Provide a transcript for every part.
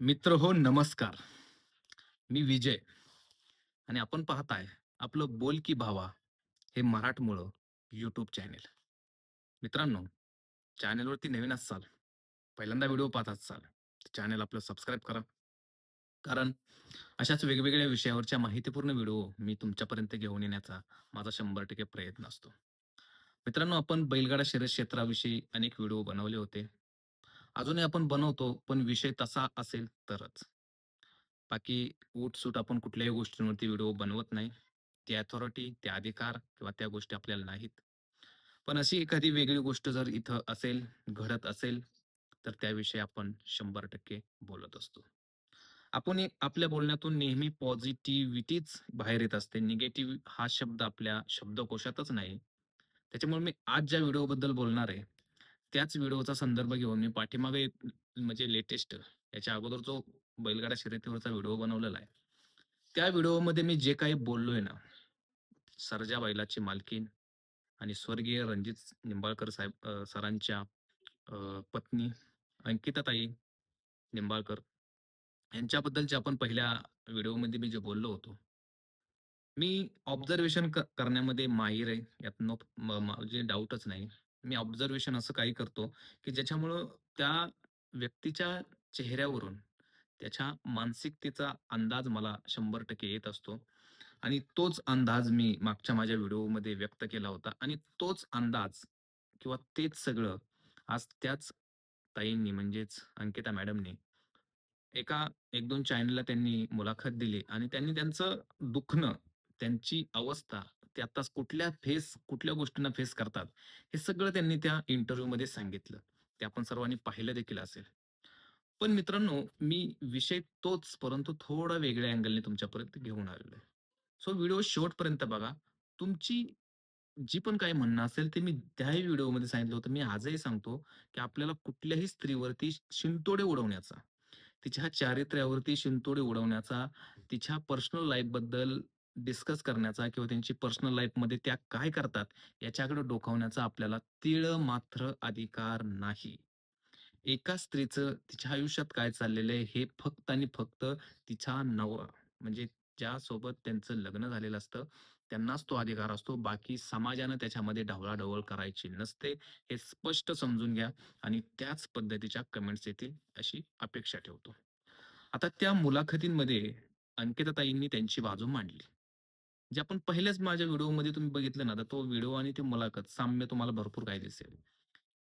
मित्र हो नमस्कार. मी विजय आणि आपण पाहताय आपलं बोल की भावा हे मराठमोळं यूट्यूब चॅनेल. मित्रांनो, चॅनेलवरती नवीन असाल, पहिल्यांदा व्हिडिओ पाहत असाल, चॅनेल आपलं सबस्क्राईब करा. कारण अशाच वेगवेगळ्या विषयावरच्या माहितीपूर्ण व्हिडिओ मी तुमच्यापर्यंत घेऊन येण्याचा माझा 100% प्रयत्न असतो. मित्रांनो, आपण बैलगाडा शर्यत क्षेत्राविषयी अनेक व्हिडिओ बनवले होते. अजूनही आपण बनवतो, पण विषय तसा असेल तरच. बाकी उठ-सूट आपण कुठल्याही गोष्टींवरती व्हिडिओ बनवत नाही. ती अथॉरिटी, ते अधिकार किंवा त्या गोष्टी आपल्याला नाहीत. पण अशी एखादी वेगळी गोष्ट जर इथं असेल, घडत असेल, तर त्याविषयी आपण 100% बोलत असतो. आपण एक आपल्या बोलण्यातून नेहमी पॉझिटिव्हिटीच बाहेर येत असते. निगेटिव्ह हा शब्द आपल्या शब्दकोशातच नाही. त्याच्यामुळे मी आज ज्या व्हिडिओबद्दल बोलणार आहे, त्याच व्हिडिओचा संदर्भ घेऊन मी पाठीमागे म्हणजे लेटेस्ट याच्या अगोदर जो बैलगाडा शर्यतीवरचा व्हिडिओ बनवलेला आहे. त्या व्हिडिओमध्ये मी जे काही बोललोय ना, सरजा बैलाची मालकीण आणि स्वर्गीय रणजित निंबाळकर साहेब सरांच्या पत्नी अंकिताताई निंबाळकर यांच्याबद्दलचे आपण पहिल्या व्हिडिओमध्ये मी जे बोललो होतो. मी ऑब्झर्वेशन क करण्यामध्ये माहिर आहे. यात नो म्हणजे डाऊटच नाही. मी ऑब्झर्वेशन असं काही करतो, की ज्याच्यामुळं त्या व्यक्तीच्या चेहऱ्यावरून त्याच्या मानसिकतेचा अंदाज मला 100% येत असतो. आणि तोच अंदाज मी मागच्या माझ्या व्हिडिओमध्ये व्यक्त केला होता. आणि तोच अंदाज किंवा तेच सगळं आज त्याच ताईंनी म्हणजेच अंकिता मॅडमनी एका 1-2 चॅनलला त्यांनी मुलाखत दिली. आणि त्यांनी त्यांचं दुखणं, त्यांची अवस्था, ते आता कुठल्या फेस कुठल्या गोष्टींना फेस करतात, हे सगळं त्यांनी त्या इंटरव्ह्यूमध्ये सांगितलं. ते आपण सर्वांनी पाहिलं देखील असेल. पण मित्रांनो, मी विषय तोच परंतु थोडा वेगळ्या अँगलने तुमच्यापर्यंत घेऊन आलेलो आहे. सो व्हिडिओ शेवटपर्यंत बघा. तुमची जी पण काही म्हणणं असेल ते मी त्याही व्हिडिओमध्ये सांगितलं होतं. मी आजही सांगतो, की आपल्याला कुठल्याही स्त्रीवरती शिंतोडे उडवण्याचा, तिच्या चारित्र्यावरती शिंतोडे उडवण्याचा, तिच्या पर्सनल लाईफबद्दल डिस्कस करण्याचा किंवा त्यांची पर्सनल लाईफमध्ये त्या काय करतात याच्याकडे डोकावण्याचा आपल्याला तीळ मात्र अधिकार नाही. एका स्त्रीचं तिच्या आयुष्यात काय चाललेलं आहे हे फक्त आणि फक्त तिचा नवरा म्हणजे ज्यासोबत त्यांचं लग्न झालेलं असतं त्यांनाच तो अधिकार असतो. बाकी समाजानं त्याच्यामध्ये ढवळाढवळ करायची नसते. हे स्पष्ट समजून घ्या आणि त्याच पद्धतीच्या कमेंट्स येतील अशी अपेक्षा ठेवतो. आता त्या मुलाखतींमध्ये अंकिताताईंनी त्यांची बाजू मांडली. जे आपण पहिल्याच माझ्या व्हिडिओमध्ये तुम्ही बघितलं ना, तर तो व्हिडिओ आणि ते मुलाखत साम्य तुम्हाला भरपूर काही दिसेल.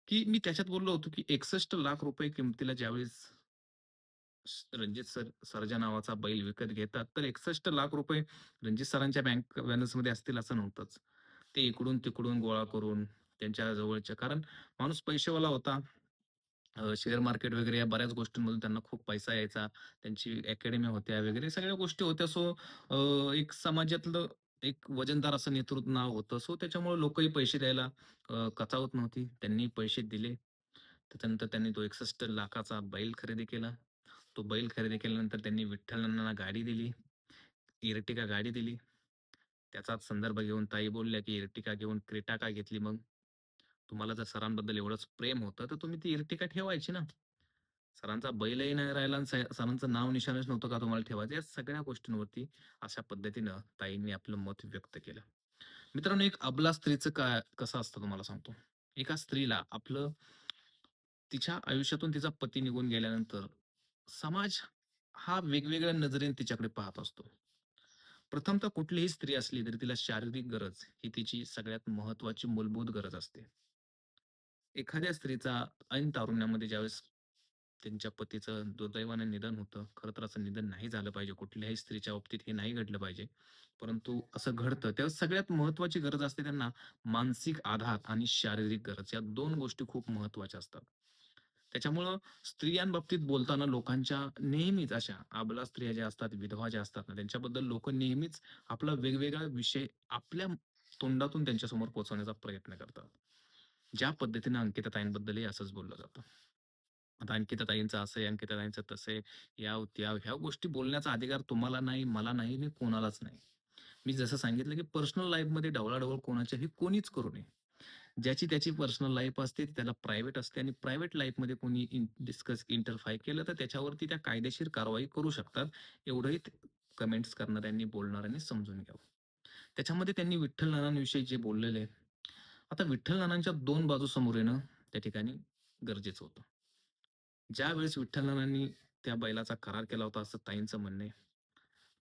की मी त्याच्यात बोललो होतो, की 61 लाख रुपये किमतीला ज्यावेळेस रणजित सर सरजा नावाचा बैल विकत घेतात, तर 61 लाख रुपये रणजित सरांच्या बँक बॅलन्समध्ये असतील असं नव्हतंच. ते इकडून-तिकडून गोळा करून त्यांच्या जवळच्या कारण माणूस पैसेवाला होता. शेअर मार्केट वगैरे या बऱ्याच गोष्टींमधून त्यांना खूप पैसा यायचा. त्यांची अकॅडमी होत्या वगैरे सगळ्या गोष्टी होत्या. सो एक समाजातलं एक वजनदार असं नेतृत्व नाव होतं. सो त्याच्यामुळे लोकही पैसे द्यायला कचावत नव्हती. त्यांनी पैसे दिले. त्याच्यानंतर त्यांनी तो 61 लाखाचा बैल खरेदी केला. तो बैल खरेदी केल्यानंतर त्यांनी विठ्ठलांना गाडी दिली. इरटिका गाडी दिली. त्याचाच संदर्भ घेऊन ताई बोलल्या, की इरटिका घेऊन क्रेटा का घेतली मग? तुम्हाला जर सरांबद्दल एवढंच प्रेम होतं, तर तुम्ही ती इर्टिका ठेवायची ना." सरांचा बैलही नाही राहिला आणि सरांचं नाव निशाणच नव्हतं का तुम्हाला ठेवायचं? या सगळ्या गोष्टींवरती अशा पद्धतीनं ताईंनी आपलं मत व्यक्त केलं. मित्रांनो, एक अबला स्त्रीचं काय कसं असतं तुम्हाला सांगतो. एका स्त्रीला आपलं तिच्या आयुष्यातून तिचा पती निघून गेल्यानंतर समाज हा वेगवेगळ्या नजरेने तिच्याकडे पाहत असतो. प्रथमतः कुठलीही स्त्री असली तरी तिला शारीरिक गरज ही तिची सगळ्यात महत्वाची मूलभूत गरज असते. एखाद्या स्त्रीचा ऐन तारुण्यामध्ये ज्यावेळेस त्यांच्या पतीचं दुर्दैवाने निधन होतं. खरं तर असं निधन नाही झालं पाहिजे. कुठल्याही स्त्रीच्या बाबतीत हे नाही घडलं पाहिजे. परंतु असं घडतं. तेव्हा सगळ्यात महत्त्वाची गरज असते त्यांना मानसिक आधार आणि शारीरिक गरज या दोन गोष्टी खूप महत्त्वाच्या असतात. त्याच्यामुळं स्त्रियांबाबतीत बोलताना लोकांच्या नेहमीच अशा आबला स्त्रिया ज्या असतात, विधवा ज्या असतात ना, त्यांच्याबद्दल लोक नेहमीच आपला वेगवेगळा विषय आपल्या तोंडातून त्यांच्यासमोर पोहोचवण्याचा प्रयत्न करतात. ज्या पद्धतीनं अंकिताताईंबद्दलही असंच बोललं जातं. आता अंकिताताईंचं असं आहे, अंकिताताईंचं तसं आहे, याव-त्याव ह्या गोष्टी बोलण्याचा अधिकार तुम्हाला नाही, मला नाही आणि कोणालाच नाही. मी जसं सांगितलं, की पर्सनल लाईफमध्ये ढवळाढवळ कोणाच्याही कोणीच करू नये. ज्याची त्याची पर्सनल लाईफ असते, ती त्याला प्रायव्हेट असते आणि प्रायव्हेट लाईफमध्ये कोणी इन डिस्कस इंटरफाय केलं, तर त्याच्यावरती त्या कायदेशीर कारवाई करू शकतात. एवढंही कमेंट्स करणाऱ्यांनी, बोलणाऱ्यांनी समजून घ्यावं. त्याच्यामध्ये त्यांनी विठ्ठल नानांविषयी जे बोललेले आहे. आता विठ्ठल नानांच्या 2 बाजू समोर येणं त्या ठिकाणी गरजेचं होतं. ज्यावेळेस विठ्ठल नानांनी त्या बैलाचा करार केला होता, असं ताईंचं म्हणणे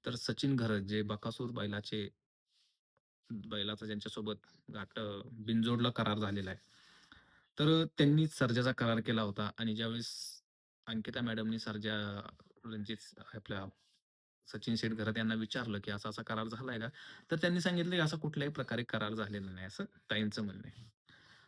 तर सचिन घरत जे बकासूर बैलाचे बैलाचा ज्यांच्यासोबत गाठ बिनजोडला करार झालेला आहे. तर त्यांनी सर्जाचा करार केला होता आणि ज्यावेळेस अंकिता मॅडमनी सर्जा रणजित आपल्या सचिन शेठ यांना विचारलं, की असा-असा करार झालाय का? तर त्यांनी सांगितलं, की असा कुठल्याही प्रकारे करार झालेला नाही, असं ताईंचं म्हणणं आहे.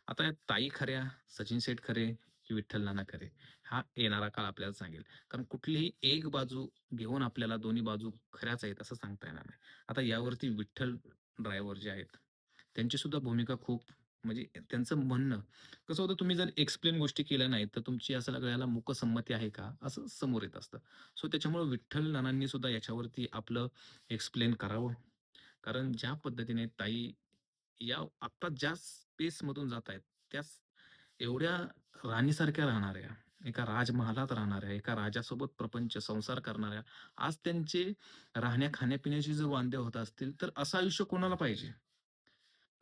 आता ताई खऱ्या, सचिन शेठ खरे, की विठ्ठल नाना खरे? हा येणारा काळ आपल्याला सांगेल. कारण कुठलीही एक बाजू घेऊन आपल्याला दोन्ही बाजू खऱ्याच आहेत असं सांगता येणार नाही. आता यावरती विठ्ठल ड्रायव्हर जे आहेत, त्यांची सुद्धा भूमिका खूप म्हणजे त्यांचं म्हणणं कसं होतं, तुम्ही जर एक्सप्लेन गोष्टी केल्या नाहीत, तर तुमची असं सगळ्याला मुकसंमती आहे का? असं समोर येत असतं. सो त्याच्यामुळे विठ्ठल नानांनी सुद्धा याच्यावरती आपलं एक्सप्लेन करावं. कारण ज्या पद्धतीने ताई या आत्ता ज्या स्पेसमधून जात आहेत, त्याच एवढ्या राणीसारख्या राहणाऱ्या, एका राजमहालात राहणाऱ्या, एका राजासोबत प्रपंच, संसार करणाऱ्या, आज त्यांचे राहण्या खाण्यापिण्याचे जर वांदे होत असतील, तर असं आयुष्य कोणाला पाहिजे?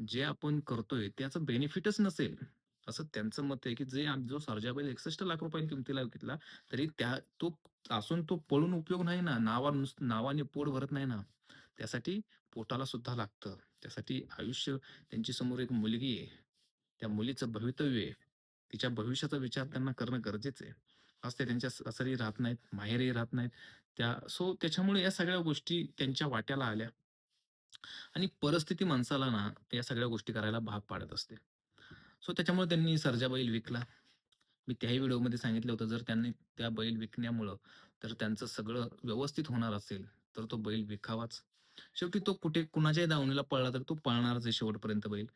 जे आपण करतोय त्याचं बेनिफिटच नसेल, असं त्यांचं मत आहे, की जे जो सर्जा बैल 61 लाख रुपयांनी किमतीला घेतला तरी त्या तो असून तो पळून उपयोग नाही ना. नावा नावाने पोट भरत नाही ना. त्यासाठी पोटाला सुद्धा लागतं. त्यासाठी आयुष्य त्यांच्यासमोर एक मुलगी आहे. त्या मुलीचं भवितव्य आहे. तिच्या भविष्याचा विचार त्यांना करणं गरजेचं आहे. आज ते त्यांच्या सासरी राहत नाहीत, माहेरही राहत नाहीत. त्या सो त्याच्यामुळे या सगळ्या गोष्टी त्यांच्या वाट्याला आल्या. आणि परिस्थिती माणसाला ना, या सगळ्या गोष्टी करायला भाग पाडत असते. सो त्याच्यामुळे त्यांनी सर्जा बैल विकला. मी त्याही व्हिडिओमध्ये सांगितलं होतं, जर त्यांनी त्या बैल विकण्यामुळं तर त्यांचं सगळं व्यवस्थित होणार असेल, तर तो बैल विकावाच. शेवटी तो कुठे कुणाच्याही दावणीला पळला, तर तो पळणारच आहे शेवटपर्यंत बैल.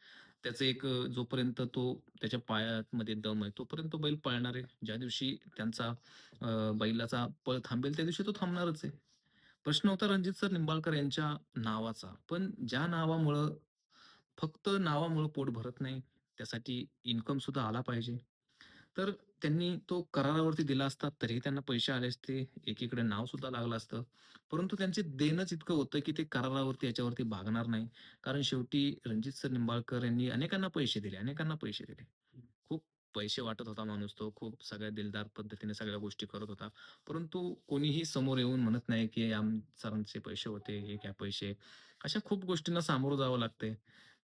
त्याचं एक जोपर्यंत तो त्याच्या पायामध्ये दम आहे, तोपर्यंत तो बैल पळणार आहे. ज्या दिवशी त्यांचा बैलाचा पळ थांबेल, त्या दिवशी तो थांबणारच आहे. प्रश्न होता रणजित सर निंबाळकर यांच्या नावाचा. पण ज्या नावामुळं फक्त नावामुळं पोट भरत नाही, त्यासाठी इन्कम सुद्धा आला पाहिजे. तर त्यांनी तो करारावरती दिला असता, तरीही त्यांना पैसे आले असते. एकीकडे नाव सुद्धा लागलं असतं. परंतु त्यांचे देणंच इतकं होतं, की ते करारावरती याच्यावरती भागणार नाही. कारण शेवटी रणजित सर निंबाळकर यांनी अनेकांना पैसे दिले, अनेकांना पैसे दिले. पैसे वाटत होता माणूस तो. खूप सगळ्या दिलदार पद्धतीने सगळ्या गोष्टी करत होता. परंतु कोणीही समोर येऊन म्हणत नाही, की आम सरांचे पैसे होते, हे काय पैसे. अशा खूप गोष्टींना सामोरं जावं लागते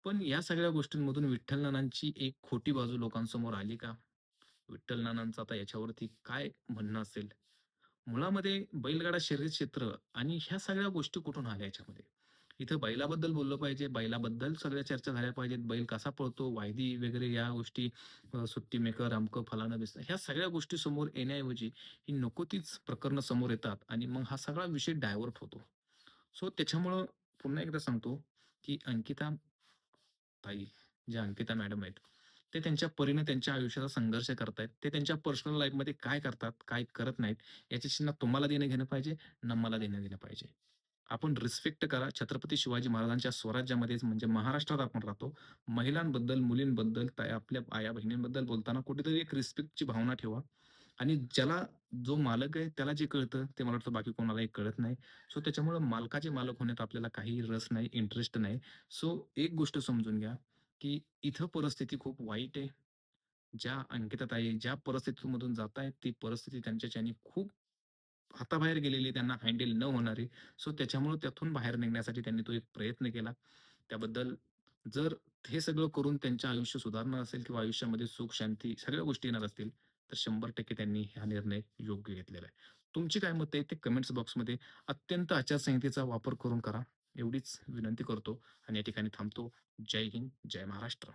पण या सगळ्या गोष्टींमधून विठ्ठल नानांची एक खोटी बाजू लोकांसमोर आली का? विठ्ठल नानांचं आता याच्यावरती काय म्हणणं असेल? मुळामध्ये बैलगाडा शरीर क्षेत्र आणि ह्या सगळ्या गोष्टी कुठून आल्या याच्यामध्ये? इथं बैलाबद्दल बोललं पाहिजे, बैलाबद्दल सगळ्या चर्चा झाल्या पाहिजेत. बैल कसा पळतो, वायदी वगैरे या गोष्टी, सुट्टी मेकर, अमकं, फलानं बिस्तं ह्या सगळ्या गोष्टी समोर येण्याऐवजी ही नको तीच प्रकरणं समोर येतात आणि मग हा सगळा विषय डायव्हर्ट होतो. सो त्याच्यामुळं पुन्हा एकदा सांगतो, की अंकिता ताई, ज्या अंकिता मॅडम आहेत, ते त्यांच्या परीने त्यांच्या आयुष्याचा संघर्ष करतायत. ते त्यांच्या पर्सनल लाईफमध्ये काय करतात, काय करत नाहीत, याच्याशी ना तुम्हाला देणं-घेणं पाहिजे, ना मला देणं-घेणं पाहिजे. आपण रिस्पेक्ट करा. छत्रपती शिवाजी महाराजांच्या स्वराज्यामध्येच म्हणजे महाराष्ट्रात आपण राहतो. महिलांबद्दल, मुलींबद्दल, आपल्या आया-बहिणींबद्दल बोलताना कुठेतरी एक रिस्पेक्टची भावना ठेवा आणि ज्याला जो मालक आहे त्याला जे कळतं ते मला वाटतं बाकी कोणालाही कळत नाही. सो त्याच्यामुळं मालकाचे मालक होण्यात आपल्याला काही रस नाही, इंटरेस्ट नाही. सो एक गोष्ट समजून घ्या, की इथं परिस्थिती खूप वाईट आहे. ज्या अंकिताताई ज्या परिस्थितीमधून जात आहेत ती परिस्थिती त्यांच्याच्याने खूप हाताबाहेर गेलेली त्यांना हँडल न होणारी. सो त्याच्यामुळं त्यातून बाहेर निघण्यासाठी त्यांनी तो एक प्रयत्न केला. त्याबद्दल जर हे सगळं करून त्यांचं आयुष्य सुधारणार असेल किंवा आयुष्यामध्ये सुख, शांती सगळ्या गोष्टी येणार असतील, तर 100% त्यांनी हा निर्णय योग्य घेतलेला आहे. तुमची काय मत आहे ते कमेंट्स बॉक्समध्ये अत्यंत आचारसंहितेचा वापर करून करा. एवढीच विनंती करतो आणि या ठिकाणी थांबतो. जय हिंद, जय महाराष्ट्र.